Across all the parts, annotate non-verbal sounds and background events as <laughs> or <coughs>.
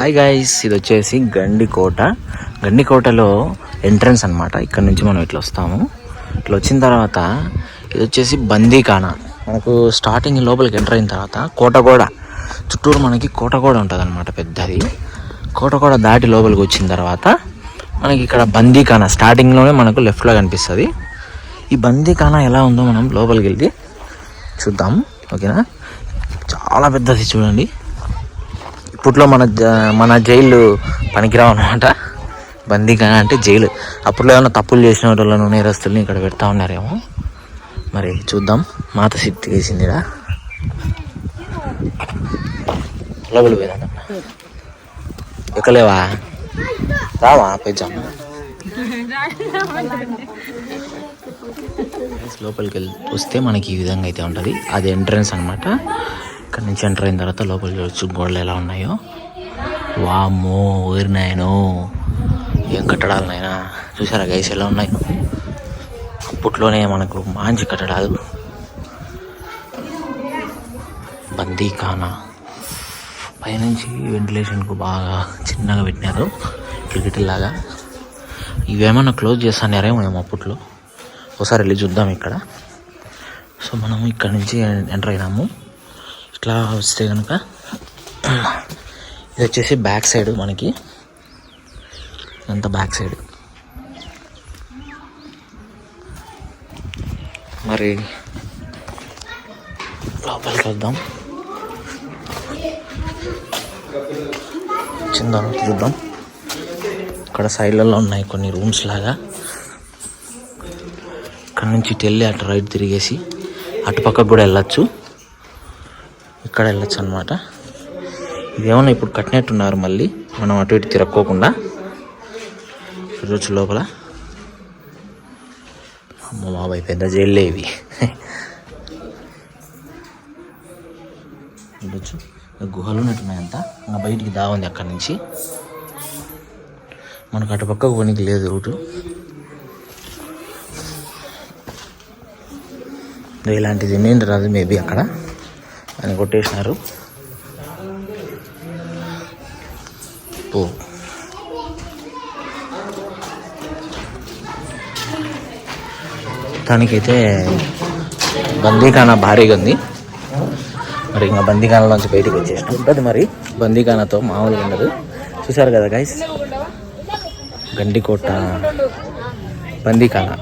Hi guys ఇది వచ్చేసి Gandikota. గండికోటలో entrance అన్నమాట. ఇక్కడ నుంచి మనం ఇట్లా వస్తాము. ఇట్లా వచ్చిన తర్వాత ఇది వచ్చేసి బందీఖానా. మనకు స్టార్టింగ్ లోపలికి ఎంటర్ అయిన తర్వాత కోట కూడా చుట్టూరు మనకి కోట కూడా ఉంటుంది అనమాట పెద్దది. కోట కూడా దాటి లోపలికి వచ్చిన తర్వాత మనకి ఇక్కడ బందీఖానా స్టార్టింగ్లోనే మనకు లెఫ్ట్లో కనిపిస్తుంది. ఈ బందీఖానా ఎలా ఉందో మనం లోపలికి వెళ్ళి చూద్దాం. ఓకేనా? చాలా పెద్దది చూడండి. ఇప్పట్లో మన మన జైలు పనికిరావు అనమాట బందీఖానా అంటే జైలు. అప్పట్లో ఏమైనా తప్పులు చేసిన వాళ్ళను నేరస్తుల్ని ఇక్కడ పెడతా ఉన్నారేమో. మరి చూద్దాం. మాత శక్తి వేసిందిరా. లోపలి పోయిందన్న ఎక్కలేవా? రావా? పెంచాం లోపలికి వెళ్ళి వస్తే మనకి ఈ విధంగా అయితే ఉంటుంది. అది ఎంట్రన్స్ అనమాట ఇక్కడ నుంచి ఎంటర్ అయిన తర్వాత లోపల చూడొచ్చు గోడలు ఎలా ఉన్నాయో? వామ్మో ఊరినాయనో ఏం కట్టడాలు నాయనా? చూసారా గైస్ ఎలా ఉన్నాయి? అప్పట్లోనే మనకు మంచి కట్టడాలు. బందీఖానా. పైనుంచి వెంటిలేషన్కు బాగా చిన్నగా పెట్టినారు. క్రికెట్ ఇవేమన్నా క్లోజ్ చేస్తానేరేమో మేము అప్పట్లో? ఒకసారి వెళ్ళి చూద్దాం ఇక్కడ. సో మనము ఇక్కడ నుంచి ఎంటర్ అయినాము. ఇట్లా వస్తే కనుక ఇది వచ్చేసి బ్యాక్ సైడ్ మనకి. అంత బ్యాక్ సైడ్. మరి లోపలికి వెళ్దాం చిన్న చూద్దాం. ఇక్కడ సైడ్లలో ఉన్నాయి కొన్ని రూమ్స్ లాగా. ఇక్కడ నుంచి ఇటు వెళ్ళి అటు రైట్ తిరిగేసి అటు పక్కకు కూడా వెళ్ళచ్చు. ఇక్కడ వెళ్ళచ్చు అనమాట ఇదేమన్నా ఇప్పుడు కట్టినట్టున్నారు మళ్ళీ. మనం అటు ఇటు తిరక్కోకుండా. చూడొచ్చు లోపల. అమ్మ బాబాయ్ పెద్ద జైళ్ళే ఇవి. చూడొచ్చు గుహలు ఉన్నట్టున్నాయంత ఇంకా బయటికి దావుంది అక్కడి నుంచి. మనకు అటుపక్క పోనీకి లేదు రూటు. ఇలాంటిది ఎన్నింటి రాదు మేబీ అక్కడ. అని కొట్టేసినారు. పో దానికైతే బందీఖానా భారీగా ఉంది. మరి ఇంకా బందీఖానాలోంచి బయటకు వచ్చేసి ఉంటుంది మరి. బందీఖానాతో మామూలుగా ఉండదు. చూసారు కదా గైస్ గండికోట బందీఖానా.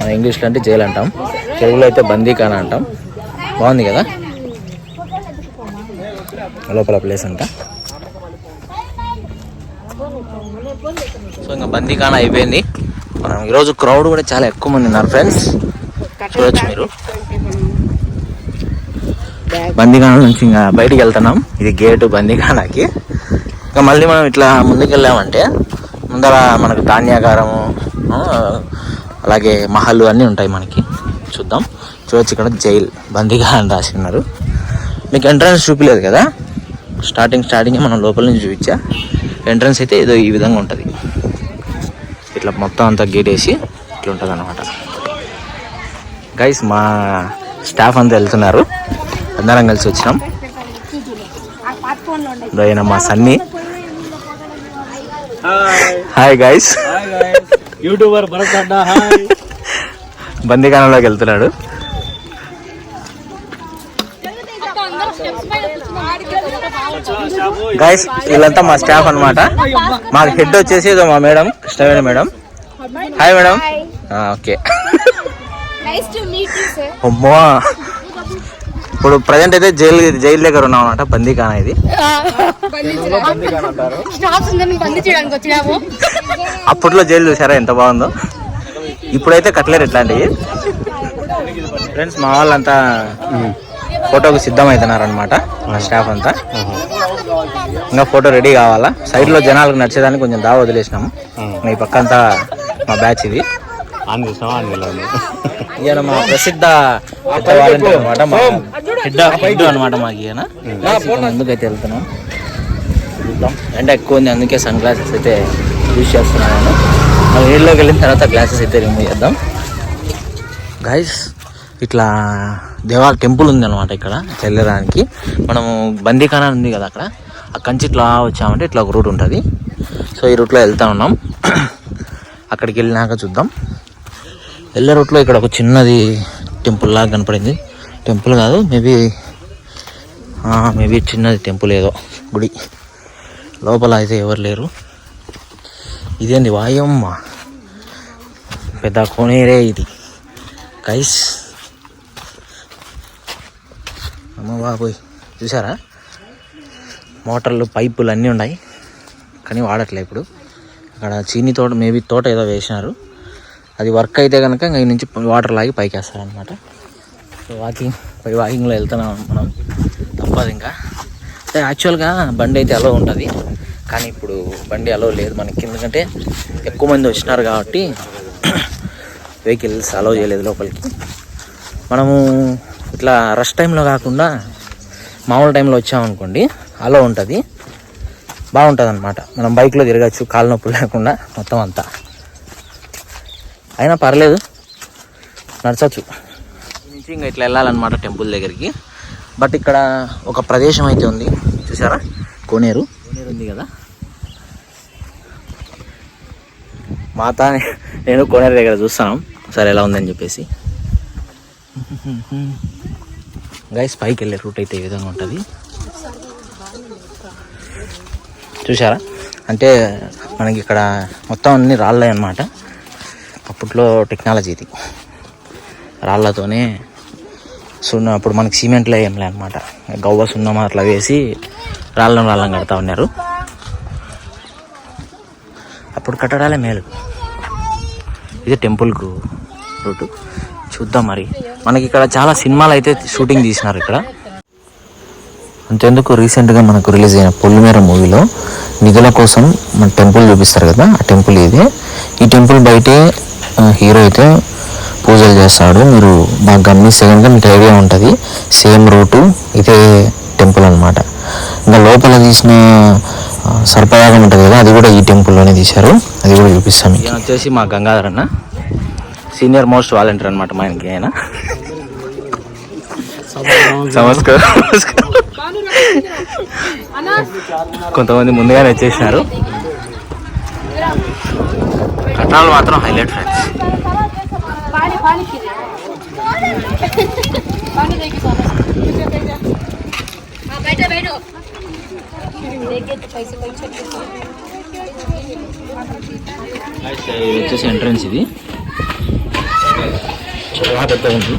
మన ఇంగ్లీష్లో అంటే జైలు అంటాం. తెలుగులో అయితే బందీఖానా అంటాం. బాగుంది కదా? లోపల ప్లేస్ అంట. సో ఇంకా బందీఖానా అయిపోయింది. మనం ఈరోజు క్రౌడ్ కూడా చాలా ఎక్కువ మంది ఉన్నారు ఫ్రెండ్స్ చూడొచ్చు మీరు. బందీకాన నుంచి ఇంకా బయటికి వెళ్తున్నాం. ఇది గేటు బందీఖానాకి. ఇంకా మళ్ళీ మనం ఇట్లా ముందుకెళ్ళామంటే ముందర మనకు ధాన్యాగారము అలాగే మహల్ అన్నీ ఉంటాయి మనకి. చూద్దాం. చూడొచ్చు ఇక్కడ జైల్ బందీగా అని రాసి ఉన్నారు. మీకు ఎంట్రన్స్ చూపించలేదు కదా? స్టార్టింగ్ స్టార్టింగ్ మనం లోపల నుంచి చూపించా. ఎంట్రన్స్ అయితే ఏదో ఈ విధంగా ఉంటుంది. ఇట్లా మొత్తం అంతా గేట్ వేసి ఇట్లా ఉంటుంది అనమాట గైస్ మా స్టాఫ్ అంతా వెళ్తున్నారు. అందరం కలిసి వచ్చినాం. ఈయన మా సన్నీ. హాయ్ గైస్ యూట్యూబర్ బందీఖానంలోకి వెళ్తున్నాడు. గైస్ వీళ్ళంతా మా స్టాఫ్ అన్నమాట. మాకు హెడ్ వచ్చేసి ఇదో మా madam Krishnaveni madam. Hi madam. Okay sir. అమ్మో. ఇప్పుడు ప్రజెంట్ అయితే జైలు జైలు దగ్గర ఉన్నాం అనమాట బందీఖానా ఇది. అప్పట్లో జైలు చూసారా ఎంత బాగుందో. ఇప్పుడైతే కట్లేరు ఇట్లాంటివి. ఫ్రెండ్స్ మా వాళ్ళంతా ఫోటోకి సిద్ధమవుతున్నారు అనమాట మా స్టాఫ్ అంతా. ఇంకా ఫోటో రెడీ కావాలా? సైడ్లో జనాలకు నచ్చేదానికి కొంచెం దా వదిలేసినాము. ఈ పక్క అంతా మా బ్యాచ్ ఇది. ఈయన మా ప్రసిద్ధ అనమాట మా హెడ్ హెడ్ అనమాట మాకు ఈయన. ముందుకైతే వెళ్తున్నాం. చూద్దాం. ఎండ ఎక్కువ ఉంది అందుకే సన్ గ్లాసెస్ అయితే యూజ్ చేస్తున్నాను నేను. మనం నీళ్ళలోకి వెళ్ళిన తర్వాత గ్లాసెస్ అయితే రిమూవ్ చేద్దాం. గైస్ ఇట్లా దేవా టెంపుల్ ఉంది అనమాట ఇక్కడ వెళ్ళడానికి మనము బందీఖానా ఉంది కదా అక్కడ. అక్కడి నుంచి ఇట్లా వచ్చామంటే ఇట్లా ఒక రూట్ ఉంటుంది. సో ఈ రూట్లో వెళ్తా ఉన్నాం. అక్కడికి వెళ్ళినాక చూద్దాం. వెళ్ళే రూట్లో ఇక్కడ ఒక చిన్నది టెంపుల్ లాగా కనపడింది. టెంపుల్ కాదు మేబీ మేబీ చిన్నది టెంపుల్ ఏదో గుడి. లోపల అయితే ఎవరు లేరు. ఇదేంది వాయమ్మ? పెద్ద కోనేరే ఇది. కైస్ అమ్మ బాబోయ్. చూసారా? మోటార్లు పైపులు అన్నీ ఉన్నాయి. కానీ వాడట్లే ఇప్పుడు. అక్కడ చీని తోట మేబీ తోట ఏదో వేసినారు. అది వర్క్ అయితే కనుక ఇంక నుంచి వాటర్ లాగి పైకి వేస్తారు అనమాట వాకింగ్ పై వాకింగ్లో వెళ్తున్నాం మనం. తప్పదు ఇంకా. అంటే యాక్చువల్గా బండి అయితే అలో ఉంటుంది. కానీ ఇప్పుడు బండి అలో లేదు మనకి. ఎందుకంటే ఎక్కువ మంది వచ్చినారు కాబట్టి <coughs> వెహికల్స్ అలో చేయలేదు లోపలికి. మనము ఇట్లా రష్ టైంలో కాకుండా మామూలు టైంలో వచ్చామనుకోండి అలో ఉంటుంది. బాగుంటుంది అనమాట మనం బైక్లో తిరగచ్చు కాలు నొప్పులు లేకుండా మొత్తం అంతా. అయినా పర్లేదు నడచచ్చు. నుంచి ఇంకా ఇట్లా వెళ్ళాలన్నమాట టెంపుల్ దగ్గరికి. బట్ ఇక్కడ ఒక ప్రదేశం అయితే ఉంది. చూసారా? కోనేరు. కోనేరు ఉంది కదా? మాత నేను కోనేరు దగ్గర చూస్తాను సరే ఎలా ఉందని చెప్పేసి. <laughs> గైస్ పైకి వెళ్ళే రూట్ అయితే ఈ విధంగా ఉంటుంది. చూసారా అంటే మనకి ఇక్కడ మొత్తం అన్ని రాళ్ళే అనమాట అప్పట్లో టెక్నాలజీ ఇది. రాళ్ళతోనే సున్నం అప్పుడు మనకి సిమెంట్లో ఏం లే అనమాట గవ్వ సున్నం అట్లా వేసి రాళ్ళను రాళ్ళం కడతా ఉన్నారు. అప్పుడు కట్టడాలే మేలు. ఇది టెంపుల్కు రూటు చూద్దాం మరి. మనకి ఇక్కడ చాలా సినిమాలు అయితే షూటింగ్ తీసినారు ఇక్కడ. అంతేందుకు రీసెంట్గా మనకు రిలీజ్ అయిన పొల్లిమేర మూవీలో నిధుల కోసం మన టెంపుల్ చూపిస్తారు కదా ఆ టెంపుల్ ఇదే. ఈ టెంపుల్ బయటే హీరో అయితే పూజలు చేస్తాడు. మీరు బాగా గమనిస్తే కనుక మీకు ఐడియా ఉంటుంది. సేమ్ రూటు ఇదే టెంపుల్ అనమాట ఇంకా లోపల తీసిన సర్పయాగం ఉంటుంది కదా అది కూడా ఈ టెంపుల్లోనే తీశారు. అది కూడా చూపిస్తాను మీకు. వచ్చేసి మా గంగాధర్ అన్న. సీనియర్ మోస్ట్ వాలంటీర్ అనమాట మా ఆయనకి ఆయన. నమస్కారం. కొంతమంది ముందుగానే వచ్చేసినారు. కట్నాలు మాత్రం హైలైట్ ఫ్రెండ్స్. వచ్చేసి ఎంట్రన్స్ ఇది. చాలా పెద్ద ఉంది.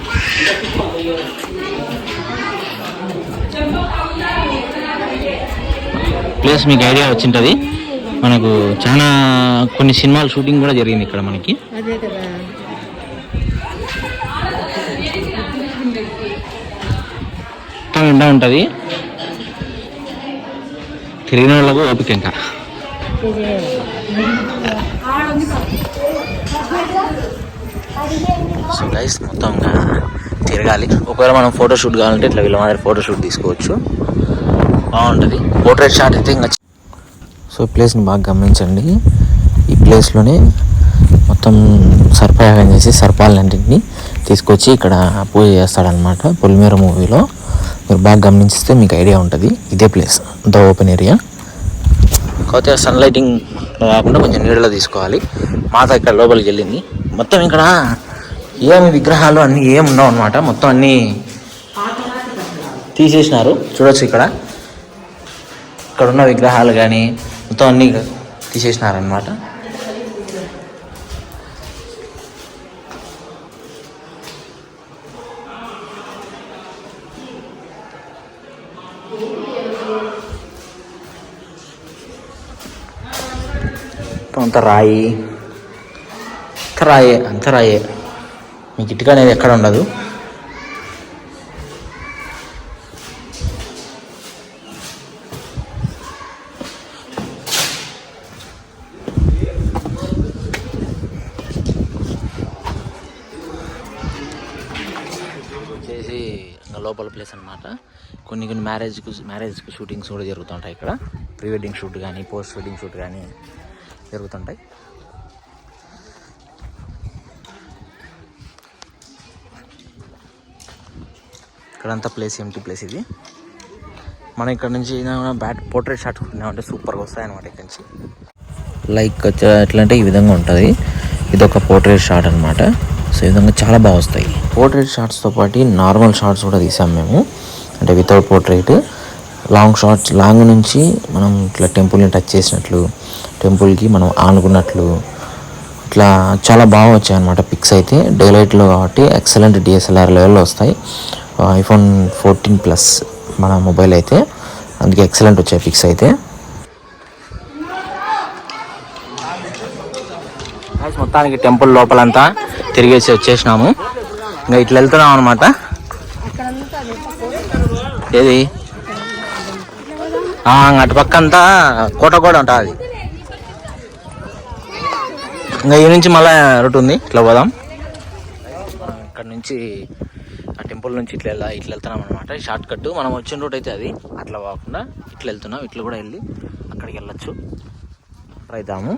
ప్లేస్ మీకు ఐడియా వచ్చింటుంది. మనకు చాలా కొన్ని సినిమాల షూటింగ్ కూడా జరిగింది ఇక్కడ మనకి. అదే కదా. మొత్తం ఎండ ఉంటుంది. తిరిగిన వాళ్ళకు ఓపిక ఇంకా. సో గైస్ మొత్తం ఇంకా తిరగాలి. ఒకవేళ మనం ఫోటో షూట్ కావాలంటే ఇట్లా వీళ్ళ మాదిరి ఫోటో షూట్ తీసుకోవచ్చు. బాగుంటుంది. పోర్ట్రేట్ షాట్ అయితే ఇంకా సో ఈ ప్లేస్ని బాగా గమనించండి. ఈ ప్లేస్లోనే మొత్తం సర్పయాగం చేసి సర్పాలన్నింటినీ తీసుకొచ్చి ఇక్కడ పూజ చేస్తాడనమాట పొలిమేర మూవీలో మీరు బాగా గమనించిస్తే మీకు ఐడియా ఉంటుంది. ఇదే ప్లేస్ అంత ఓపెన్ ఏరియా కాకపోతే సన్ లైటింగ్ కాకుండా కొంచెం నీడలో తీసుకోవాలి. మాత ఇక్కడ లోపలికి వెళ్ళింది. మొత్తం ఇక్కడ ఏమి విగ్రహాలు అన్నీ ఏమి ఉండవు అనమాట మొత్తం అన్నీ తీసేసినారు. చూడొచ్చు ఇక్కడ. ఇక్కడ ఉన్న విగ్రహాలు కానీ మొత్తం అన్నీ తీసేసినారనమాట కొంత రాయి. అంత రాయే అంత రాయే. మీకు ఇటుక అనేది ఎక్కడ ఉండదు. మ్యారేజ్కు మ్యారేజ్కి షూటింగ్స్ కూడా జరుగుతుంటాయి ఇక్కడ. ప్రీ వెడ్డింగ్ షూట్ కానీ పోస్ట్ వెడ్డింగ్ షూట్ కానీ జరుగుతుంటాయి. ఇక్కడంతా ప్లేస్ ఎంటీ ప్లేస్ ఇది. మనం ఇక్కడ నుంచి బ్యాట్ పోర్ట్రేట్ షాట్ కొట్టినామంటే సూపర్గా వస్తాయి అనమాట ఇక్కడ నుంచి. లైక్ వచ్చే- ఎట్లా అంటే ఈ విధంగా ఉంటుంది. ఇది ఒక పోర్ట్రేట్ షాట్ అనమాట సో ఈ విధంగా చాలా బాగా వస్తాయి. పోర్ట్రేట్ షాట్స్తో పాటు నార్మల్ షాట్స్ కూడా తీసాం మేము. అంటే without portrait long shots long నుంచి మనం ఇట్లా టెంపుల్ని టచ్ చేసినట్లు టెంపుల్కి మనం ఆనుకున్నట్లు ఇట్లా చాలా బాగా వచ్చాయి అనమాట పిక్స్ అయితే. డే లైట్లో కాబట్టి ఎక్సలెంట్ డిఎస్ఎల్ఆర్ లెవెల్లో వస్తాయి. ఐఫోన్ ఫోర్టీన్ ప్లస్ మన మొబైల్ అయితే. అందుకే ఎక్సలెంట్ వచ్చాయి పిక్స్ అయితే. మొత్తానికి టెంపుల్ లోపలంతా తిరిగేసి వచ్చేసినాము. ఇంకా ఇట్లా వెళ్తున్నాం అనమాట ఏది? అటు పక్క అంతా కోట కూడా ఉంటుంది ఇంకా ఈ నుంచి మళ్ళీ రూట్ ఉంది ఇట్లా పోదాం. ఇక్కడ నుంచి ఆ టెంపుల్ నుంచి ఇట్లా వెళ్ళా ఇట్లా వెళ్తున్నాం అనమాట షార్ట్ కట్ మనం వచ్చిన రూట్ అయితే అది. అట్లా పోకుండా ఇట్లా వెళ్తున్నాం ఇట్లా కూడా వెళ్ళి అక్కడికి వెళ్ళొచ్చు. ఎంటర్ అవుతాము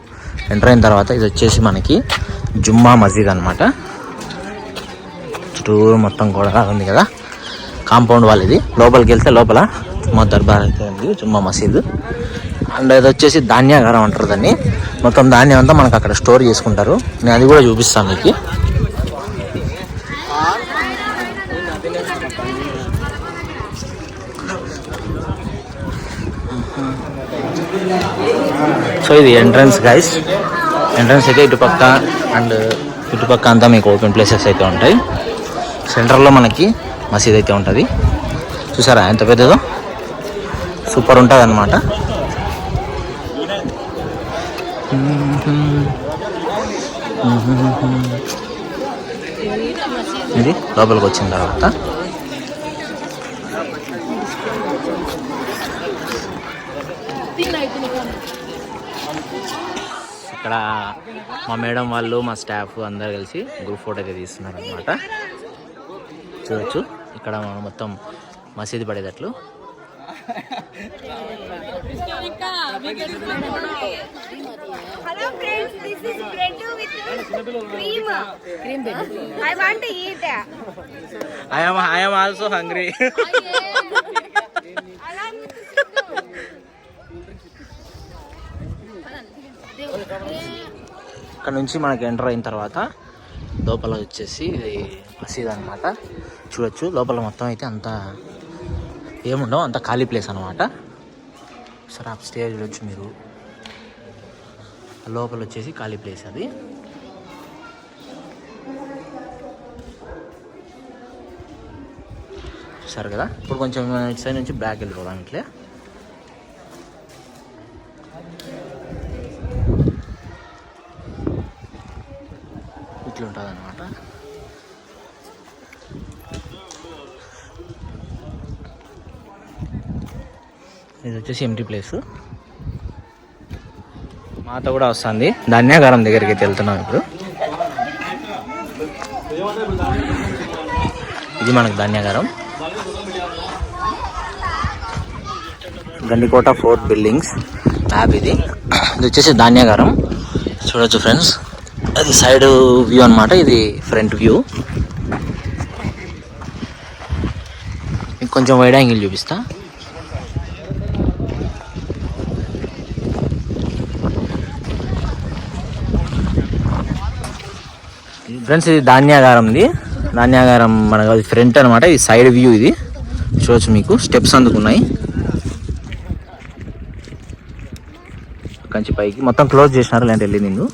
ఎంటర్ అయిన తర్వాత ఇది వచ్చేసి మనకి జుమ్మా మసీద్ అనమాట చుట్టూరు మొత్తం కూడా ఉంది కదా. కాంపౌండ్ వాళ్ళు ఇది లోపలికి వెళ్తే లోపల మా దర్బార్ అయితే ఉంది జుమ్మా మసీదు. అండ్ ఇది వచ్చేసి ధాన్యాగారం అంటారు దాన్ని. మొత్తం ధాన్యం అంతా మనకు అక్కడ స్టోర్ చేసుకుంటారు. నేను అది కూడా చూపిస్తాను మీకు. సో ఇది ఎంట్రన్స్ గైస్ ఎంట్రన్స్ అయితే ఇటుపక్క అండ్ ఇటుపక్క అంతా మీకు ఓపెన్ ప్లేసెస్ అయితే ఉంటాయి. సెంటర్లో మనకి మసీద్ అయితే ఉంటుంది. చూసారా ఎంత పెద్దదో? సూపర్ ఉంటుంది అనమాట ఇది లోపలికి వచ్చిన తర్వాత. ఇక్కడ మా మేడం వాళ్ళు మా స్టాఫ్ అందరు కలిసి గ్రూప్ ఫోటో అయితే తీస్తున్నారు అనమాట చూడొచ్చు. అక్కడ మనం మొత్తం మసీదు పడేటట్లు. హంగ్రీ <laughs> ఇక్కడ నుంచి మనకి ఎంటర్ అయిన తర్వాత లోపల వచ్చేసి ఇది మసీద్ అనమాట చూడొచ్చు. లోపల మొత్తం అయితే అంత ఏముండవు. అంత ఖాళీ ప్లేస్ అనమాట సరే అప్ స్టేజ్ చూడొచ్చు మీరు. లోపల వచ్చేసి ఖాళీ ప్లేస్ అది. చూసారు కదా? ఇప్పుడు కొంచెం సైడ్ నుంచి బ్యాక్ వెళ్ళిపోదాం ఇట్లే ఉంటుంది అనమాట ఇది వచ్చేసి ఎంటీ ప్లేస్ మాత కూడా వస్తుంది. ధాన్యాగారం దగ్గరికి అయితే వెళ్తున్నాం ఇప్పుడు. ఇది మనకు ధాన్యాగారం. Gandikota fourth buildings. మ్యాప్ ఇది. ఇది వచ్చేసి ధాన్యాగారం. చూడొచ్చు ఫ్రెండ్స్ అది సైడ్ వ్యూ అన్నమాట. ఇది ఫ్రంట్ వ్యూ మీకు కొంచెం వైడ్ యాంగిల్ చూపిస్తా. ఫ్రెండ్స్ ఇది ధాన్యాగారం ఇది. ధాన్యాగారం మనకు అది ఫ్రంట్ అనమాట ఇది సైడ్ వ్యూ ఇది. చూడొచ్చు మీకు స్టెప్స్ అందుకున్నాయి. కంచి పైకి. మొత్తం క్లోజ్ చేసినారు లేదంటే వెళ్ళింది ఇందు.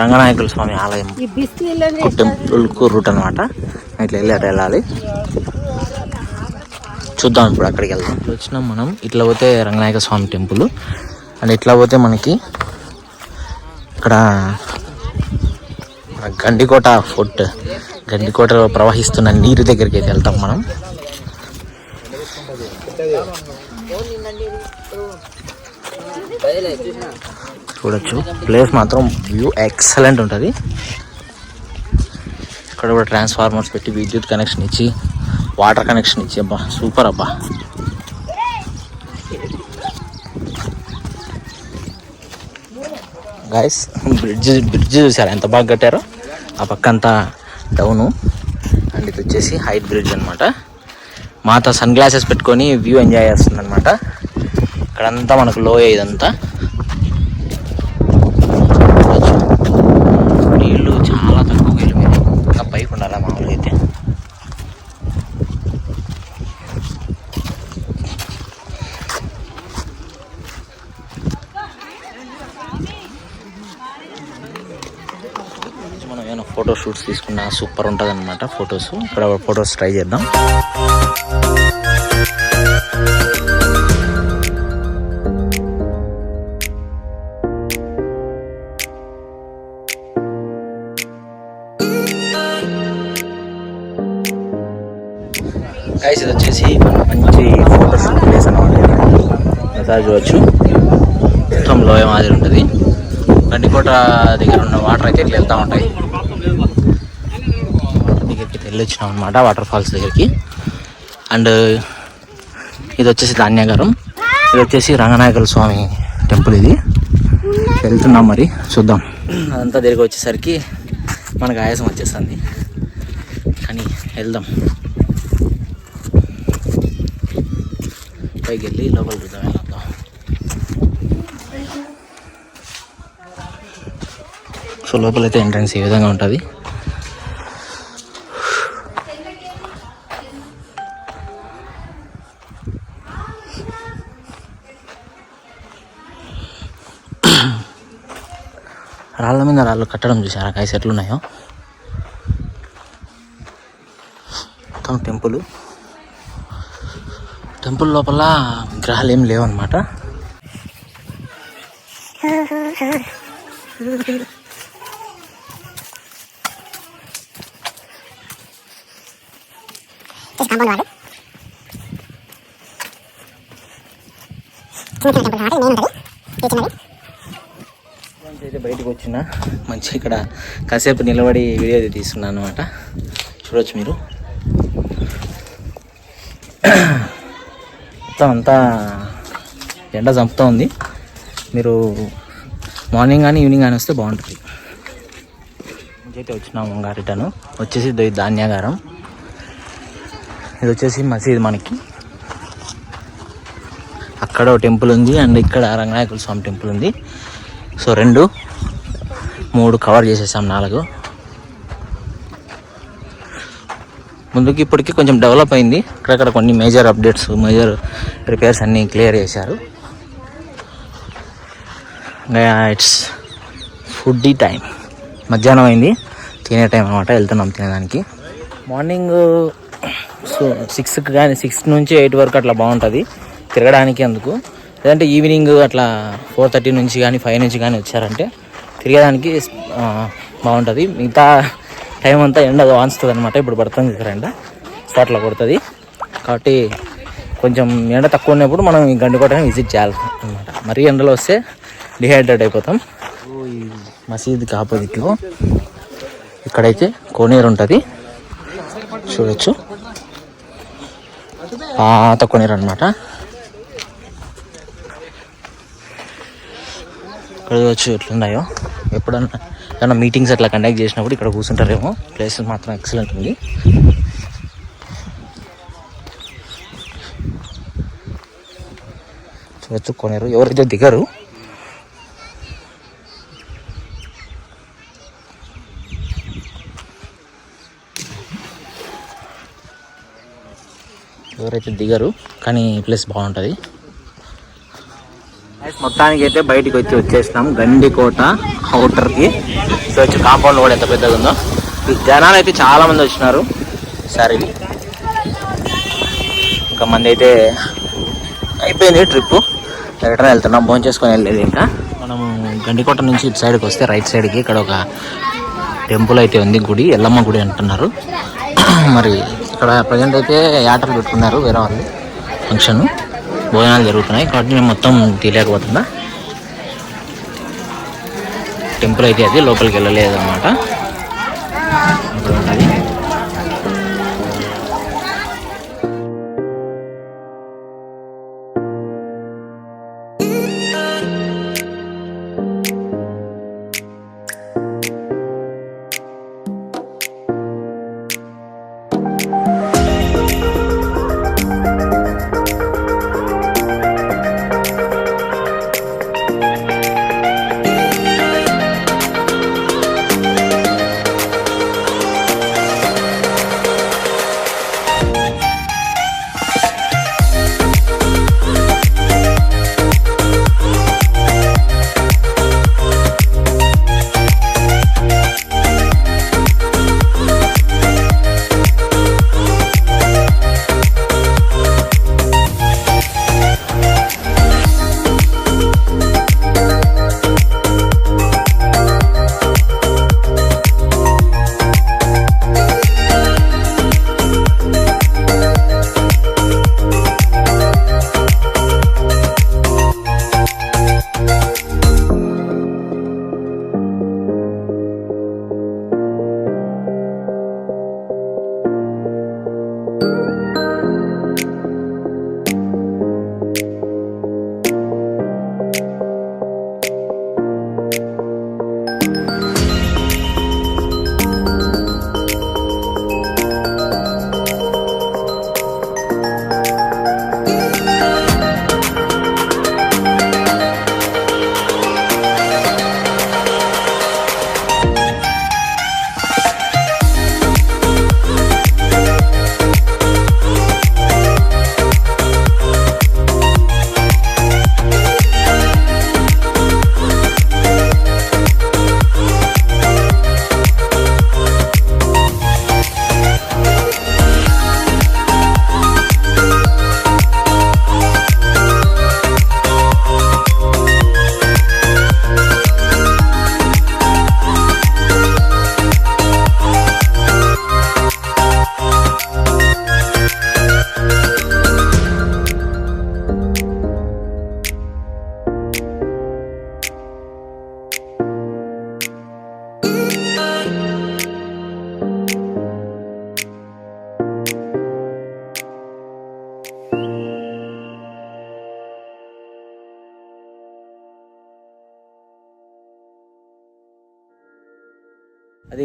రంగనాయకుల స్వామి ఆలయం. టెంపుల్కు రూట్ అనమాట ఇట్లా వెళ్ళి అటు వెళ్ళాలి. చూద్దాం ఇప్పుడు అక్కడికి వెళ్దాం. వచ్చినాం మనం. ఇట్లా పోతే రంగనాయక స్వామి టెంపుల్. అండ్ ఇట్లా పోతే మనకి ఇక్కడ మన గండికోట ఫోర్ట్ గండికోట ప్రవహిస్తున్న నీరు దగ్గరికి అయితే వెళ్తాం మనం. చూడొచ్చు. ప్లేస్ మాత్రం వ్యూ ఎక్సలెంట్ ఉంటుంది. ఇక్కడ కూడా ట్రాన్స్ఫార్మర్స్ పెట్టి విద్యుత్ కనెక్షన్ ఇచ్చి వాటర్ కనెక్షన్ ఇచ్చి అబ్బా సూపర్ అబ్బా. గాయస్ బ్రిడ్జ్ బ్రిడ్జ్ చూసారా? ఎంత బాగా కట్టారో? ఆ పక్క అంతా డౌను అండ్ ఇది వచ్చేసి హైట్ బ్రిడ్జ్ అనమాట మాత సన్ గ్లాసెస్ పెట్టుకొని వ్యూ ఎంజాయ్ చేస్తుంది అనమాట ఇక్కడంతా మనకు లో ఇదంతా చూడొచ్చు. నీళ్ళు చాలా తక్కువ నీళ్ళు మీరు ఇంకా పైకి ఉండాలా మామూలుగా అయితే మనం ఏమైనా ఫోటో షూట్స్ తీసుకున్నా సూపర్ ఉంటుంది అనమాట ఫొటోస్ ఇక్కడ ఫొటోస్ ట్రై చేద్దాం. గైస్ ఇది వచ్చేసి మంచి ఫోటో ప్లేస్ అనమాట ఒకసారి చూడొచ్చు. మొత్తం లోయ మాదిరి ఉంటుంది. గండికోట దగ్గర ఉన్న వాటర్ అయితే ఇట్లా వెళ్తూ ఉంటాయి. వెళ్ళొచ్చినాం అనమాట వాటర్ ఫాల్స్ దగ్గరికి. అండ్ ఇది వచ్చేసి ధాన్యాగారం. ఇది వచ్చేసి రంగనాయకుల స్వామి టెంపుల్ ఇది. వెళ్తున్నాం మరి చూద్దాం. అదంతా తిరిగి వచ్చేసరికి మనకు ఆయాసం వచ్చేస్తుంది. కానీ వెళ్దాం. పైకి వెళ్ళి లోపల చూద్దాం వెళ్ళొద్దాం సో లోపలైతే ఎంట్రన్స్ ఈ విధంగా ఉంటుంది. రాళ్ళ రాళ్ళు కట్టడం చూసారా కాయ చెట్లు ఉన్నాయో? మొత్తం టెంపుల్. టెంపుల్ లోపల విగ్రహాలు ఏం లేవన్నమాట. నుంచి అయితే బయటకు వచ్చిన మంచి ఇక్కడ కాసేపు నిలబడి వీడియో అయితే తీస్తున్నాను అనమాట చూడవచ్చు మీరు. మొత్తం అంతా ఎండ చంపుతూ ఉంది. మీరు మార్నింగ్ కానీ ఈవినింగ్ కానీ వస్తే బాగుంటుంది. అయితే వచ్చినాము ఇంకా రిటర్న్ వచ్చేసి ధాన్యాగారం. ఇది వచ్చేసి మసీద్ మనకి. అక్కడ టెంపుల్ ఉంది. అండ్ ఇక్కడ రంగనాయకుల స్వామి టెంపుల్ ఉంది. సో రెండు మూడు కవర్ చేసేసాం నాలుగు. ముందుకి ఇప్పటికీ కొంచెం డెవలప్ అయింది. అక్కడక్కడ కొన్ని మేజర్ అప్డేట్స్ మేజర్ రిపేర్స్ అన్నీ క్లియర్ చేశారు. ఇట్స్ ఫుడ్ టైం మధ్యాహ్నం అయింది. తినే టైం అనమాట వెళ్తున్నాం తినేదానికి. మార్నింగ్ సో సిక్స్కి కానీ సిక్స్ నుంచి ఎయిట్ వరకు అట్లా బాగుంటుంది. తిరగడానికి అందుకు. లేదంటే ఈవినింగ్ అట్లా ఫోర్ థర్టీ నుంచి కానీ ఫైవ్ నుంచి కానీ వచ్చారంటే తిరగడానికి ఆ, బాగుంటుంది. మిగతా టైం అంతా ఎండ వాంచుతుంది అనమాట ఇప్పుడు పడుతుంది ఎండ. సో అట్లా కొడుతుంది. కాబట్టి కొంచెం ఎండ తక్కువ ఉన్నప్పుడు మనం ఈ గండికోటని విజిట్ చేయాలి అనమాట మరీ ఎండలో వస్తే డిహైడ్రేట్ అయిపోతాం. ఈ మసీద్కి ఆపోజిట్లో ఇక్కడైతే కోనేరు ఉంటుంది. చూడొచ్చు. పాత కోనేరు అనమాట ఇక్కడ చూడొచ్చు ఎట్లున్నాయో. ఎప్పుడన్నా ఏమైనా మీటింగ్స్ అట్లా కండక్ట్ చేసినప్పుడు ఇక్కడ కూర్చుంటారేమో. ప్లేస్ మాత్రం ఎక్సలెంట్ ఉంది. చూడొచ్చు ఎవరైతే దిగరు ఎవరైతే దిగరు కానీ ప్లేస్ బాగుంటుంది. మొత్తానికి అయితే బయటికి వచ్చి వచ్చేసినాం. గండికోట అవుటర్కి సో వచ్చి కాంపౌండ్ కూడా ఎంత పెద్దగా ఉందో జనాలు అయితే చాలా మంది వచ్చినారు. సరే. ఇంకా మంది అయితే అయిపోయింది ట్రిప్ రిటర్న్ వెళ్తున్నాం. భోజనం చేసుకొని వెళ్ళేది ఇంకా. మనం గండికోట నుంచి ఇటు సైడ్కి వస్తే రైట్ సైడ్కి ఇక్కడ ఒక టెంపుల్ అయితే ఉంది. గుడి ఎల్లమ్మ గుడి అంటున్నారు. <coughs> మరి ఇక్కడ ప్రజెంట్ అయితే యాటలు పెట్టుకున్నారు వేరే వాళ్ళు. ఫంక్షన్. భోజనాలు జరుగుతున్నాయి. కాబట్టి నేను మొత్తం తీయలేకపోతున్నా. టెంపుల్ అయితే అది లోపలికి వెళ్ళలేదు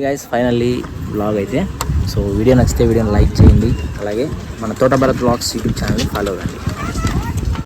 గైస్ ఫైనల్లీ బ్లాగ్ అయితే. సో వీడియో నచ్చితే వీడియోని లైక్ చేయండి. అలాగే మన తోట భరత్ బ్లాగ్స్ యూట్యూబ్ ఛానల్ని ఫాలో అవ్వండి